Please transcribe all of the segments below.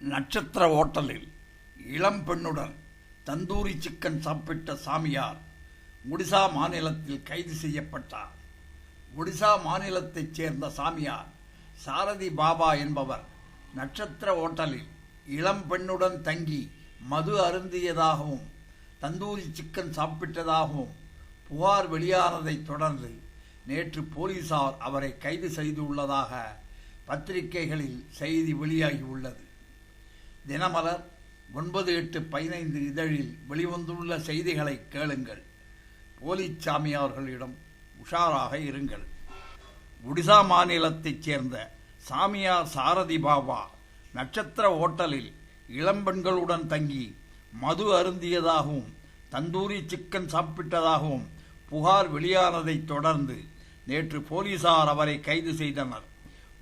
நட்சத்திர ஓட்டலில் இளம் பெண்ணுடன் தந்தூரி சிக்கன் சாப்பிட்ட சாமியார் ஒடிசா மாநிலத்தில் கைது செய்யப்பட்டார். ஒடிசா மாநிலத்தைச் சேர்ந்த சாமியார் சாரதி பாபா என்பவர் நட்சத்திர ஓட்டலில் இளம் பெண்ணுடன் தங்கி மது அருந்தியதாகவும் தந்தூரி சிக்கன் சாப்பிட்டதாகவும் புகார் வெளியானதைத் தொடர்ந்து நேற்று போலீசார் அவரை கைது செய்துள்ளதாக பத்திரிகைகளில் செய்தி வெளியாகியுள்ளது. தினமலர் ஒன்பது எட்டு பதினைந்து இதழில் வெளிவந்துள்ள செய்திகளை கேளுங்கள். போலீஸ் சாமியார்களிடம் உஷாராக இருங்கள். ஒடிசா மாநிலத்தைச் சேர்ந்த சாமியார் சாரதி பாபா நட்சத்திர ஓட்டலில் இளம்பெண்களுடன் தங்கி மது அருந்தியதாகவும் தந்தூரி சிக்கன் சாப்பிட்டதாகவும் புகார் வெளியானதைத் தொடர்ந்து நேற்று போலீசார் அவரை கைது செய்தனர்.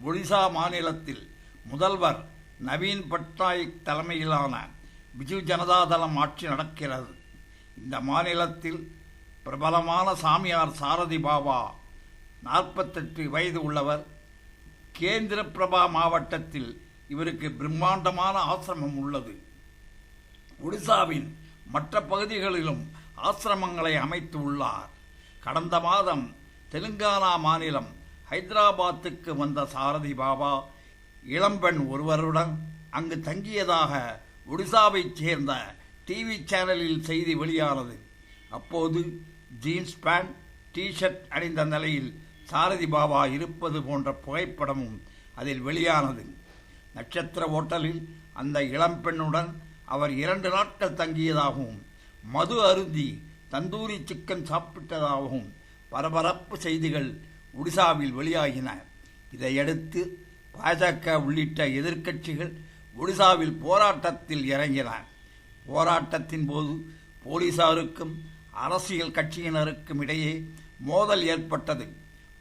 ஒடிசா மாநிலத்தில் முதல்வர் நவீன் பட்நாயக் தலைமையிலான பிஜு ஜனதாதளம் ஆட்சி நடக்கிறது. இந்த மாநிலத்தில் பிரபலமான சாமியார் சாரதி பாபா நாற்பத்தெட்டு வயது உள்ளவர். கேந்திர பிரபா மாவட்டத்தில் இவருக்கு பிரம்மாண்டமான ஆசிரமம் உள்ளது. ஒடிசாவின் மற்ற பகுதிகளிலும் ஆசிரமங்களை அமைத்து உள்ளார். கடந்த மாதம் தெலுங்கானா மாநிலம் ஹைதராபாத்துக்கு வந்த சாரதி பாபா இளம்பெண் ஒருவருடன் அங்கு தங்கியதாக ஒடிசாவைச் சேர்ந்த டிவி சேனலில் செய்தி வெளியானது. அப்போது ஜீன்ஸ் பேண்ட் டிஷர்ட் அணிந்த நிலையில் சாரதி பாபா இருப்பது போன்ற புகைப்படமும் அதில் வெளியானது. நட்சத்திர ஓட்டலில் அந்த இளம்பெண்ணுடன் அவர் இரண்டு நாட்கள் தங்கியதாகவும் மது அருந்தி தந்தூரி சிக்கன் சாப்பிட்டதாகவும் பரபரப்பு செய்திகள் ஒடிசாவில் வெளியாகின. இதையடுத்து பாஜக உள்ளிட்ட எதிர்க்கட்சிகள் ஒடிசாவில் போராட்டத்தில் இறங்கின. போராட்டத்தின் போது போலீசாருக்கும் அரசியல் கட்சியினருக்கும் இடையே மோதல் ஏற்பட்டது.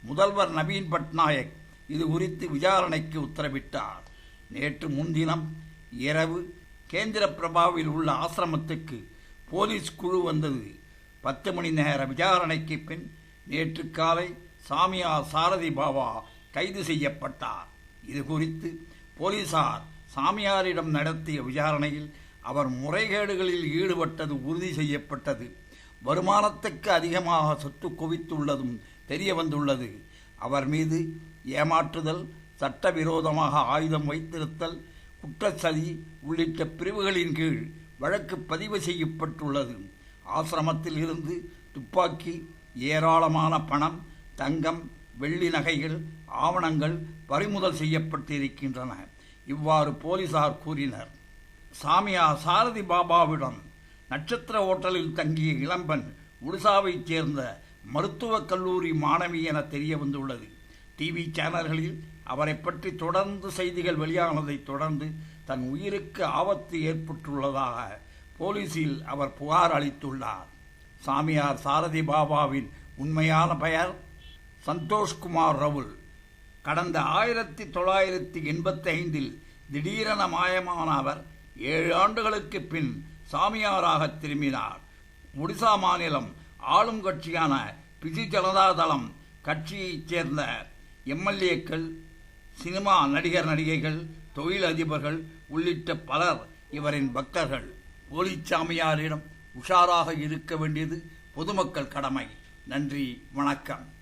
முதல்வர் நவீன் பட்நாயக் இது குறித்து விசாரணைக்கு உத்தரவிட்டார். நேற்று முன்தினம் இரவு கேந்திர பிரபாவில் உள்ள ஆசிரமத்துக்கு போலீஸ் குழு வந்தது. பத்து மணி நேர விசாரணைக்கு பின் நேற்று காலை சாமியார் சாரதி பாபா கைது செய்யப்பட்டார். இது குறித்து போலீசார் சாமியாரிடம் நடத்திய விசாரணையில் அவர் முறைகேடுகளில் ஈடுபட்டது உறுதி செய்யப்பட்டது. வருமானத்துக்கு அதிகமாக சொத்து குவித்துள்ளதும் தெரிய வந்துள்ளது. அவர் மீது ஏமாற்றுதல் சட்டவிரோதமாக ஆயுதம் வைத்திருத்தல் குற்றச்சதி உள்ளிட்ட பிரிவுகளின் கீழ் வழக்கு பதிவு செய்யப்பட்டுள்ளது. ஆசிரமத்தில் இருந்து துப்பாக்கி ஏராளமான பணம் தங்கம் வெள்ளி நகைகள் ஆவணங்கள் பறிமுதல் செய்யப்பட்டிருக்கின்றன. இவ்வாறு போலீசார் கூறினர். சாமியார் சாரதி பாபாவிடம் நட்சத்திர ஓட்டலில் தங்கிய இளம்பன் ஒடிசாவைச் சேர்ந்த மருத்துவக் கல்லூரி மாணவி என தெரிய வந்துள்ளது. டிவி சேனல்களில் அவரை பற்றி தொடர்ந்து செய்திகள் வெளியானதைத் தொடர்ந்து தன் உயிருக்கு ஆபத்து ஏற்பட்டுள்ளதாக போலீசில் அவர் புகார் அளித்துள்ளார். சாமியார் சாரதி பாபாவின் உண்மையான பெயர் சந்தோஷ்குமார் ரவுல் கடந்த ஆயிரத்தி தொள்ளாயிரத்தி எண்பத்தி ஐந்தில் திடீரென மாயமான அவர் ஏழு ஆண்டுகளுக்கு பின் சாமியாராக திரும்பினார். ஒடிசா மாநிலம் ஆளும் கட்சியான பிஜு ஜனதாதளம் கட்சியைச் சேர்ந்த எம்எல்ஏக்கள் சினிமா நடிகர் நடிகைகள் தொழில் அதிபர்கள் உள்ளிட்ட பலர் இவரின் பக்தர்கள். போலிச்சாமியாரிடம் உஷாராக இருக்க வேண்டியது பொதுமக்கள் கடமை. நன்றி வணக்கம்.